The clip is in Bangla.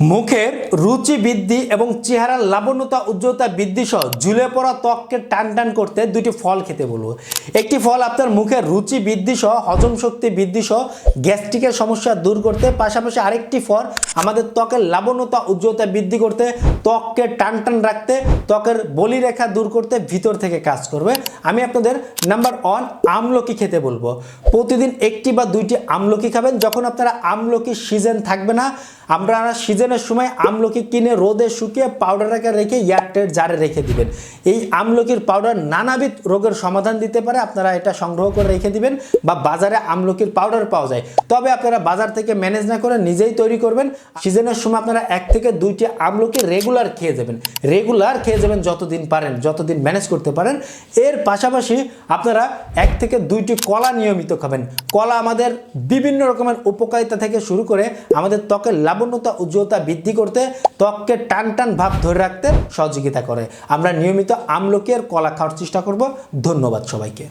মুখের রুচি বৃদ্ধি এবং চেহারার লাবণ্যতা, উজ্জ্বলতা বৃদ্ধি সহ ঝুলে পড়া ত্বককে টান টান করতে দুটি ফল খেতে বলব। একটি ফল আপনার মুখের রুচি বৃদ্ধি সহ, হজম শক্তি বৃদ্ধি সহ, গ্যাস্ট্রিকের সমস্যা দূর করতে, পাশাপাশি আরেকটি ফল আমাদের ত্বকের লাবণ্যতা, উজ্জ্বলতা বৃদ্ধি করতে, ত্বককে টান টান রাখতে, ত্বকের বলিরেখা দূর করতে ভিতর থেকে কাজ করবে। আমি আপনাদের নাম্বার ওয়ান আমলকি খেতে বলব। প্রতিদিন একটি বা দুইটি আমলকি খাবেন। যখন আপনারা আমলকি সিজন থাকবে না, আমরা সিজনের সময় আমলকি কিনে রোদে শুকিয়ে পাউডার আকারে রেখে এয়ারটের জারে রেখে দিবেন। এই আমলকির পাউডার নানাবিধ রোগের সমাধান দিতে পারে, আপনারা এটা সংগ্রহ করে রেখে দিবেন বা বাজারে আমলকির পাউডার পাওয়া যায়। তবে আপনারা বাজার থেকে ম্যানেজ না করে নিজেই তৈরি করবেন। সিজনের সময় আপনারা এক থেকে দুইটি আমলকি রেগুলার খেয়ে যাবেন। রেগুলার খেয়ে যাবেন যতদিন পারেন, যতদিন ম্যানেজ করতে পারেন। এর পাশাপাশি আপনারা এক থেকে দুইটি কলা নিয়মিত খাবেন। কলা আমাদের বিভিন্ন রকমের উপকারিতা থেকে শুরু করে আমাদের ত্বকের লাবণ্যতা, উজ্জ্বলতা বৃদ্ধি করতে ত্বককে টান টান ভাব ধরে রাখতে সহযোগিতা করে। আমরা নিয়মিত আমলকি আর কলা খাওয়ার চেষ্টা করব। ধন্যবাদ সবাইকে।